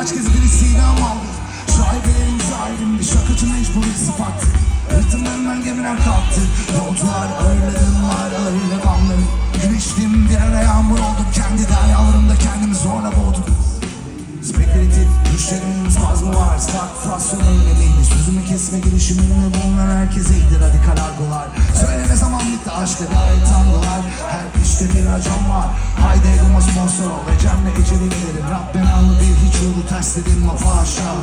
Kaç kez birisiyle aldı. Şaibelerin sahibimdi şakacı mecburi sıfattı Rıhtımlarından gemiler kalktı. Yolcular ağırladımlar ağırlı gamları Güneştim bir ara yağmur oldum Kendi deryalarımda kendimi zorla boğdum. Spekülatif düşlerin spazmı var. Stagflasyonun nedeni Sözümü kesme girişimimle bulunan herkese iyiydi radikal argolar Söyle ne zaman bitti aşka dair tangolar Her işte bir racon var. Haydi egoma sponsor ol ve Cem'le eceli gelirim. Rabbim anlı bir hiç yolu ters dedim lafa aşağı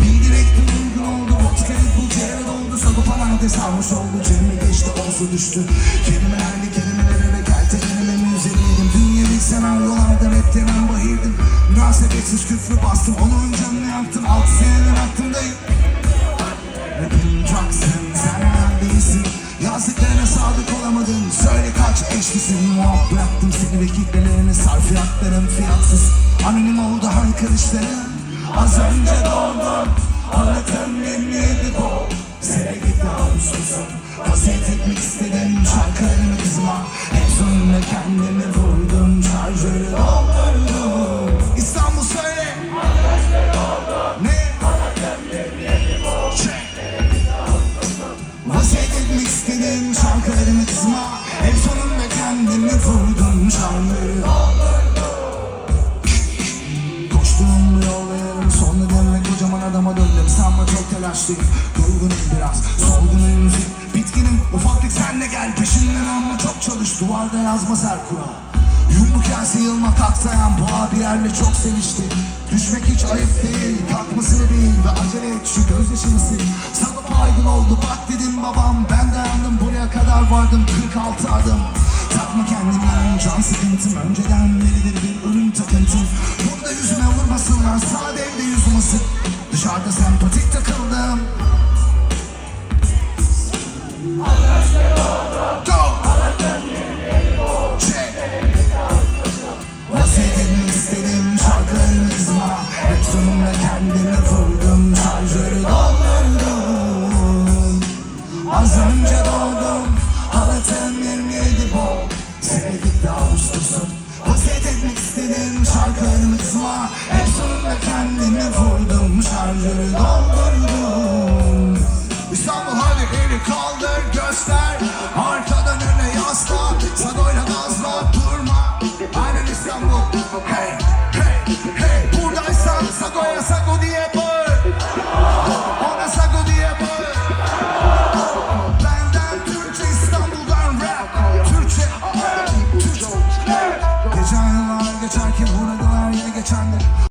Bilgi rekti uygun oldu Vakitleri bu çevre doldu. Sagopa nerede sarmış oldu Cem'e geçti omzu düştü. Kelimelerle kelimelere ve keltelenime müzeliydim Dünyevi senaryolardan hep temel bahirdim Münasebetsiz küfrü bastım Onun canını yaktım Altı senedir aklımdayım eşlisin Muhab bıraktım. Seni ve kitlelerini Sarfiyatların fiyatsız. Anonim oldu haykırışların Az önce doğdum Anlatım dinledi bu. Sene gitti Ağustos'um Vasiyet etmek istedim Şarkılarımı kızma. Hep sonunda kendimi vurdum şarkıları Koştuğum bu yolların sonuna dönmek kocaman adama döndüm. Sanma çok telaşlıyım Yorgunum biraz. Solgunum müzik. Bitkinim. Ufaklık sen de gel. Peşinden ama çok çalış. Duvarda yazmaz her kural. Yumruk yerse yılmak aksayan boğa bir yerle çok sevişti. Düşmek hiç ayıp değil. Kalkması değil ve acele et. Şu gözyaşını sil Sagopa aydın oldu. Bak dedim babam. Ben dayandım. Buraya kadar vardım. 46 adım. Takma kendimden can sıkıntım Önceden beridir bir ölüm takıntım Burada yüzüme vurmasınlar Sade evde yüzüm ısık Dışarıda sempatik takıldım. Etmek istedim şarkılarını kızma Hep sonunda kendimi vurdum Şarjörü doldurdum. Az önce doğdum kendimi vurdum Şarjörü doldurdum. İstanbul hadi eli kaldır göster. Arkadan öne yasla. Sagoyla